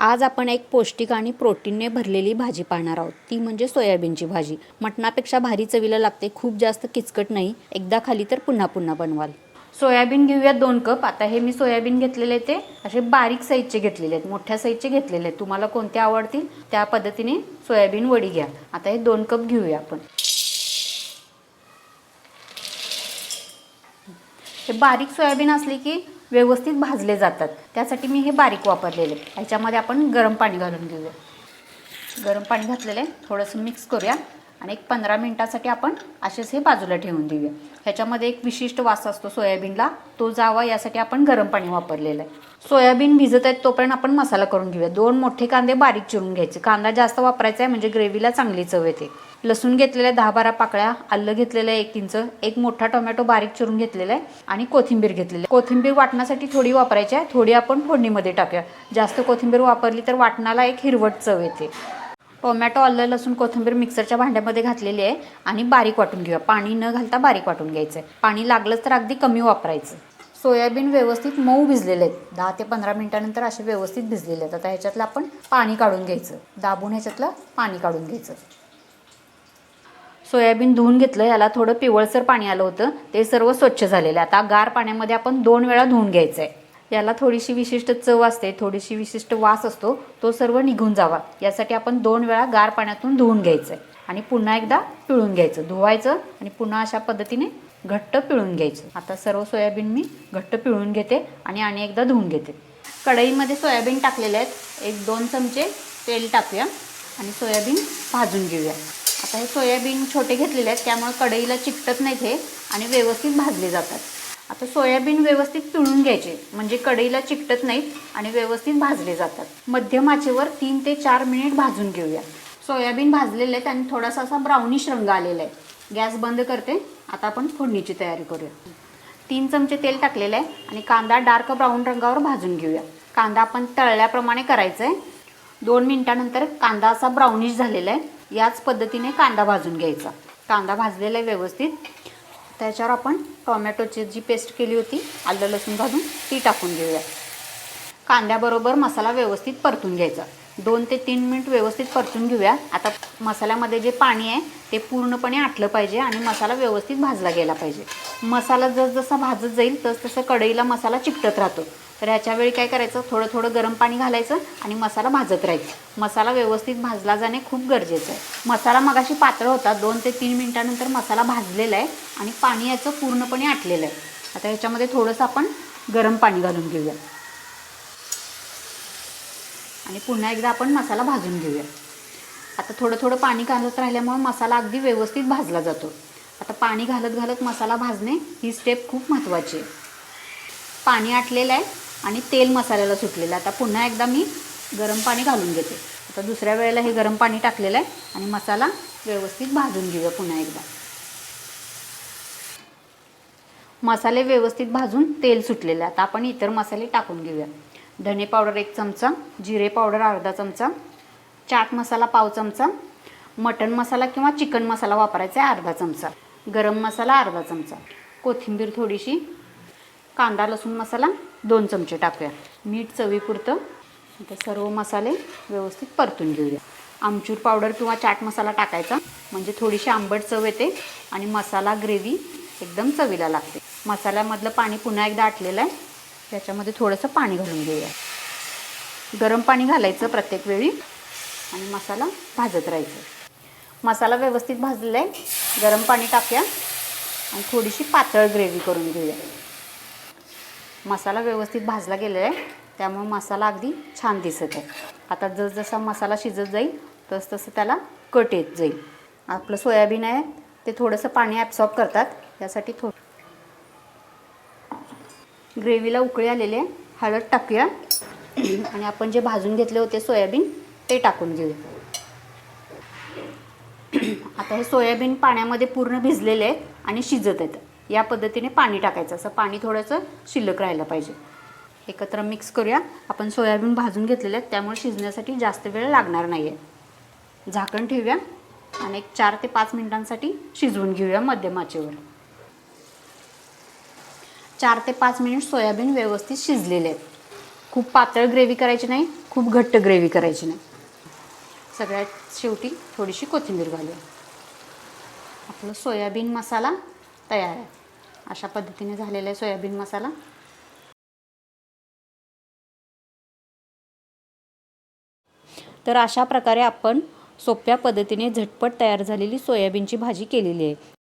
आज आपण एक पौष्टिक आणि प्रोटीनने भरलेली भाजी पाहणार आहोत. ती म्हणजे सोयाबीनची भाजी. मटणापेक्षा भारी चवीला लागते खूप जास्त किचकट नाही. एकदा खाली तर पुन्हा पुन्हा बनवाल. सोयाबीन घेऊयात दोन कप. आता हे मी सोयाबीन घेतलेले ते असे बारीक साईजचे घेतलेले आहेत. मोठ्या साईजचे घेतलेले आहेत. तुम्हाला कोणते आवडतील त्या पद्धतीने सोयाबीन वडी घ्या. आता हे दोन कप घेऊया आपण. हे बारीक सोयाबीन असली की व्यवस्थित भाजले जातात. त्यासाठी मी हे बारीक वापरलेले. ह्याच्यामध्ये आपण गरम पाणी घालून घेऊया. गरम पाणी घातलेलं आहे थोडंसं मिक्स करूया आणि एक पंधरा मिनटासाठी आपण असेच हे बाजूला ठेवून देऊया. ह्याच्यामध्ये एक विशिष्ट वास असतो सोयाबीनला. तो जावा यासाठी आपण गरम पाणी वापरलेलं आहे. सोयाबीन भिजत आहेत तोपर्यंत आपण मसाला करून घेऊया. दोन मोठे कांदे बारीक चिरून घ्यायचे. कांदा जास्त वापरायचा आहे म्हणजे ग्रेव्हीला चांगली चव येते. लसूण घेतलेल्या दहा बारा पाकळ्या आलं घेतलेलं आहे एक इंच एक मोठा टोमॅटो बारीक चिरून घेतलेला आहे आणि कोथिंबीर घेतलेली आहे. कोथिंबीर वाटण्यासाठी थोडी वापरायची आहे. थोडी आपण फोडणीमध्ये टाकूया. जास्त कोथिंबीर वापरली तर वाटणाला एक हिरवट चव येते. टोमॅटो आलं लसूण कोथिंबीर मिक्सरच्या भांड्यामध्ये घातलेली आहे आणि बारीक वाटून घेऊया. पाणी न घालता बारीक वाटून घ्यायचं आहे पाणी लागलंच तर अगदी कमी वापरायचं. सोयाबीन व्यवस्थित मऊ भिजलेले आहेत दहा ते पंधरा मिनिटानंतर असे व्यवस्थित भिजलेले आहेत. आता ह्याच्यातलं आपण पाणी काढून घ्यायचं. दाबून ह्याच्यातलं पाणी काढून घ्यायचं. सोयाबीन धुवून घेतलं याला थोडं पिवळसर पाणी आलं होतं. ते सर्व स्वच्छ झालेलं आहे. आता गार पाण्यामध्ये आपण दोन वेळा धुवून घ्यायचं आहे याला थोडीशी विशिष्ट चव असते थोडीशी विशिष्ट वास असतो तो सर्व निघून जावा. यासाठी आपण दोन वेळा गार पाण्यातून धुवून घ्यायचं आहे आणि पुन्हा एकदा पिळून घ्यायचं. धुवायचं आणि पुन्हा अशा पद्धतीने घट्ट पिळून घ्यायचं. आता सर्व सोयाबीन मी घट्ट पिळून घेते आणि आणि एकदा धुवून घेते. कढईमध्ये सोयाबीन टाकलेले आहेत. एक दोन चमचे तेल टाकूया आणि सोयाबीन भाजून घेऊया. आता हे सोयाबीन छोटे घेतलेले आहेत त्यामुळे कढईला चिकटत नाहीत हे आणि व्यवस्थित भाजले जातात. आता सोयाबीन व्यवस्थित पिळून घ्यायचे म्हणजे कढईला चिकटत नाहीत आणि व्यवस्थित भाजले जातात. मध्यम आचेवर तीन ते चार मिनिट भाजून घेऊया. सोयाबीन भाजलेले आहेत आणि थोडासा असा ब्राउनिश रंग आलेला आहे. गॅस बंद करते. आता आपण फोडणीची तयारी करूया. तीन चमचे तेल टाकलेलं आहे आणि कांदा डार्क ब्राऊन रंगावर भाजून घेऊया. कांदा आपण तळल्याप्रमाणे करायचं आहे दोन मिनिटानंतर कांदा असा ब्राउनिश झालेला आहे. याच पद्धतीने कांदा भाजून घ्यायचा. कांदा भाजलेला आहे व्यवस्थित. त्याच्यावर आपण टोमॅटोची जी पेस्ट केली होती आलं लसूण घालून ती टाकून घेऊया. कांद्याबरोबर मसाला व्यवस्थित परतून घ्यायचा. दोन ते तीन मिनिट व्यवस्थित परतून घेऊया. आता मसाल्यामध्ये जे पाणी आहे ते पूर्णपणे आटलं पाहिजे आणि मसाला व्यवस्थित भाजला गेला पाहिजे. मसाला जसजसा भाजत जाईल तस तसं कढईला मसाला चिकटत राहतो. तर ह्याच्यावेळी काय करायचं? थोडं थोडं गरम पाणी घालायचं आणि मसाला भाजत राहायचं. मसाला व्यवस्थित भाजला जाणे खूप गरजेचं आहे. मसाला मगाशी पातळ होता. दोन ते तीन मिनटानंतर मसाला भाजलेला आहे आणि पाणी याचं पूर्णपणे आटलेलं आहे. आता ह्याच्यामध्ये थोडंसं आपण गरम पाणी घालून घेऊया. आणि पुन्हा एकदा आपण मसाला भाजून घेऊया. आता थोडं थोडं पाणी घालत राहिल्यामुळे मसाला अगदी व्यवस्थित भाजला जातो. आता पाणी घालत घालत मसाला भाजणे ही स्टेप खूप महत्त्वाची आहे. पाणी आटलेलं आहे. आणि तेल मसाल्याला सुटलेलं आता पुन्हा एकदा मी गरम पाणी घालून घेते. आता दुसऱ्या वेळेला हे गरम पाणी टाकलेलं आहे आणि मसाला व्यवस्थित भाजून घेऊया पुन्हा एकदा. मसाले व्यवस्थित भाजून तेल सुटलेलं आहे. आता आपण इतर मसाले टाकून घेऊया. धने पावडर एक चमचा जिरे पावडर अर्धा चमचा चाट मसाला पाव चमचा मटन मसाला किंवा चिकन मसाला वापरायचा आहे अर्धा चमचा गरम मसाला अर्धा चमचा कोथिंबीर थोडीशी कांदा लसूण मसाला दोन चमचे टाकूया. मीठ चवीपुरतं. आता सर्व मसाले व्यवस्थित परतून घेऊया. आमचूर पावडर किंवा चाट मसाला टाकायचा. म्हणजे थोडीशी आंबट चव येते आणि मसाला ग्रेव्ही एकदम चवीला लागते. मसाल्यामधलं पाणी पुन्हा एकदा आटलेलं आहे. त्याच्यामध्ये थोडंसं पाणी घालून घेऊया. गरम पाणी घालायचं प्रत्येक वेळी आणि मसाला भाजत राहायचं. मसाला व्यवस्थित भाजलेला आहे. गरम पाणी टाकूया आणि थोडीशी पातळ ग्रेव्ही करून घेऊया. मसाला व्यवस्थित भाजला गेलेला आहे. त्यामुळे मसाला अगदी छान दिसत आहे. आता जसजसा मसाला शिजत जाईल तस तसं त्याला कट येत जाईल. आपलं सोयाबीन आहे ते थोडंसं पाणी ॲब्सॉर्ब करतात. यासाठी थो ग्रेव्हीला उकळी आलेली आहे. हळद टाकूया. आणि आपण जे भाजून घेतले होते सोयाबीन ते टाकून घेऊया. आता हे सोयाबीन पाण्यामध्ये पूर्ण भिजलेले आहेत आणि शिजत आहेत. या पद्धतीने पाणी टाकायचं. असं पाणी थोडंसं शिल्लक राहायला पाहिजे. एकत्र मिक्स करूया. आपण सोयाबीन भाजून घेतलेले आहेत. त्यामुळे शिजण्यासाठी जास्त वेळ लागणार नाही आहे झाकण ठेवूया आणि एक चार ते पाच मिनिटांसाठी शिजवून घेऊया मध्यम आचेवर. चार ते पाच मिनिट सोयाबीन व्यवस्थित शिजलेले आहेत. खूप पातळ ग्रेव्ही करायची नाही. खूप खूप घट्ट ग्रेव्ही करायची नाही. सगळ्यात शेवटी थोडीशी कोथिंबीर घालूया. आपलं सोयाबीन मसाला तयार आहे. अशा पद्धतीने झालेला आहे सोयाबीन मसाला. तर अशा प्रकारे आपण सोप्या पद्धतीने झटपट तयार झालेली सोयाबीनची भाजी केलेली आहे.